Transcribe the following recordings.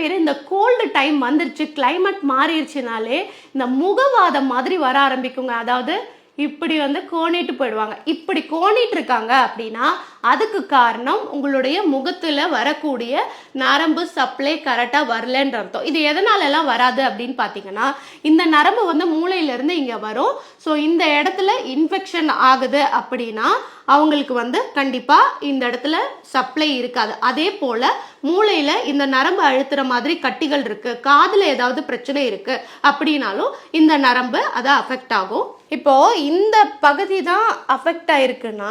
பேர் இந்த cold time வந்துருச்சு கிளைமேட் மாறிடுச்சுனாலே இந்த முகவாதம் மாதிரி வர ஆரம்பிக்குங்க. அதாவது இப்படி வந்து கோணிட்டு போயிடுவாங்க. இப்படி கோணிட்டு இருக்காங்க அப்படின்னா அதுக்கு காரணம் உங்களுடைய முகத்தில் வரக்கூடிய நரம்பு சப்ளை கரெக்டாக வரலன்ற அர்த்தம். இது எதனாலெல்லாம் வராது அப்படின்னு பார்த்தீங்கன்னா இந்த நரம்பு வந்து மூளையிலேருந்து இங்கே வரும். ஸோ இந்த இடத்துல இன்ஃபெக்ஷன் ஆகுது அப்படின்னா அவங்களுக்கு வந்து கண்டிப்பாக இந்த இடத்துல சப்ளை இருக்காது. அதே போல் மூளையில் இந்த நரம்பு அழுத்துற மாதிரி கட்டிகள் இருக்குது காதில் ஏதாவது பிரச்சனை இருக்குது அப்படின்னாலும் இந்த நரம்பு அதை அஃபெக்ட் ஆகும். இப்போ இந்த பகுதி தான் அஃபெக்ட் ஆயிருக்குன்னா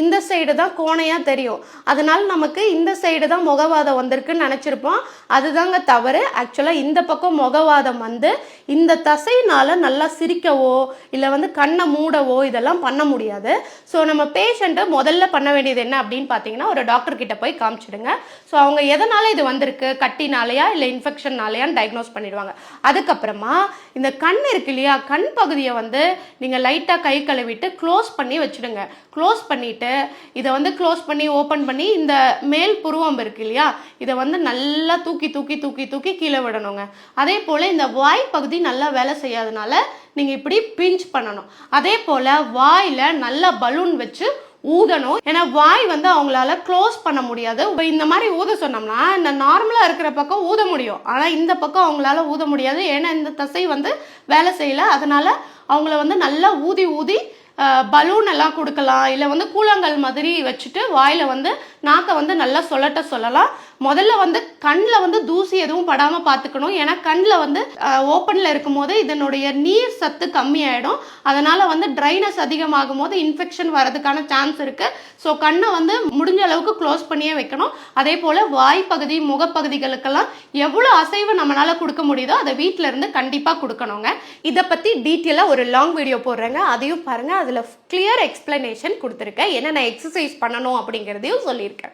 இந்த சைடு தான் கோணையாக தெரியும். அதனால நமக்கு இந்த சைடு தான் முகவாதம் வந்திருக்குன்னு நினச்சிருப்போம். அதுதாங்க தவறு. ஆக்சுவலாக இந்த பக்கம் முகவாதம் வந்து இந்த தசைனால நல்லா சிரிக்கவோ இல்லை வந்து கண்ணை மூடவோ இதெல்லாம் பண்ண முடியாது. ஸோ நம்ம பேஷண்ட்டை முதல்ல பண்ண வேண்டியது என்ன அப்படின்னு பார்த்தீங்கன்னா ஒரு டாக்டர் கிட்ட போய் காமிச்சிடுங்க. ஸோ அவங்க எதனால இது வந்திருக்கு? கட்டினாலையா இல்லை இன்ஃபெக்ஷன்னாலையான்னு டயக்னோஸ் பண்ணிடுவாங்க. அதுக்கப்புறமா இந்த கண் இருக்கு இல்லையா? கண் பகுதியை வந்து நீங்கள் லைட்டாக கை கழுவிட்டு க்ளோஸ் பண்ணி வச்சுடுங்க. க்ளோஸ் பண்ணிவிட்டு இதை வந்து க்ளோஸ் பண்ணி ஓப்பன் பண்ணி இந்த மேல் புருவம் இருக்கு இல்லையா? இதை வந்து நல்லா தூக்கி தூக்கி தூக்கி தூக்கி கீழே விடணுங்க. அதே போல் இந்த வாய் பகுதி நல்லா வேலை செய்யாதனால நீங்கள் இப்படி பிஞ்ச் பண்ணணும். அதே போல் வாயில் நல்லா பலூன் வச்சு ஊதணும். ஏன்னா வாய் வந்து அவங்களால க்ளோஸ் பண்ண முடியாது. இப்போ இந்த மாதிரி ஊத சொன்னோம்னா இந்த நார்மலாக இருக்கிற பக்கம் ஊத முடியும். ஆனால் இந்த பக்கம் அவங்களால ஊத முடியாது. ஏன்னா இந்த தசை வந்து வேலை செய்யல. அதனால அவங்கள வந்து நல்லா ஊதி ஊதி பலூன் எல்லாம் கொடுக்கலாம். இல்லை வந்து கூழாங்கல் மாதிரி வச்சுட்டு வாயில் வந்து நாக்கை வந்து நல்லா சொல்லட்ட சொல்லலாம். முதல்ல வந்து கண்ணில் வந்து தூசி எதுவும் படாமல் பார்த்துக்கணும். ஏன்னா கண்ணில் வந்து ஓப்பனில் இருக்கும்போது இதனுடைய நீர் சத்து கம்மியாயிடும். அதனால் வந்து ட்ரைனஸ் அதிகமாகும் போது இன்ஃபெக்ஷன் வரதுக்கான சான்ஸ் இருக்குது ஸோ கண்ணை வந்து முடிஞ்ச அளவுக்கு க்ளோஸ் பண்ணியே வைக்கணும். அதே போல் வாய்ப்பகுதி முகப்பகுதிகளுக்கெல்லாம் எவ்வளோ அசைவு நம்மளால் கொடுக்க முடியுதோ அதை வீட்டிலேருந்து கண்டிப்பாக கொடுக்கணுங்க. இதை பற்றி டீட்டெயிலாக ஒரு லாங் வீடியோ போடுறேங்க. அதையும் பாருங்கள் அதில் கிளியர் எக்ஸ்பிளனேஷன் கொடுத்துருக்கேன். என்னென்ன எக்ஸசைஸ் பண்ணணும் அப்படிங்கிறதையும் சொல்லியிருக்கேன்.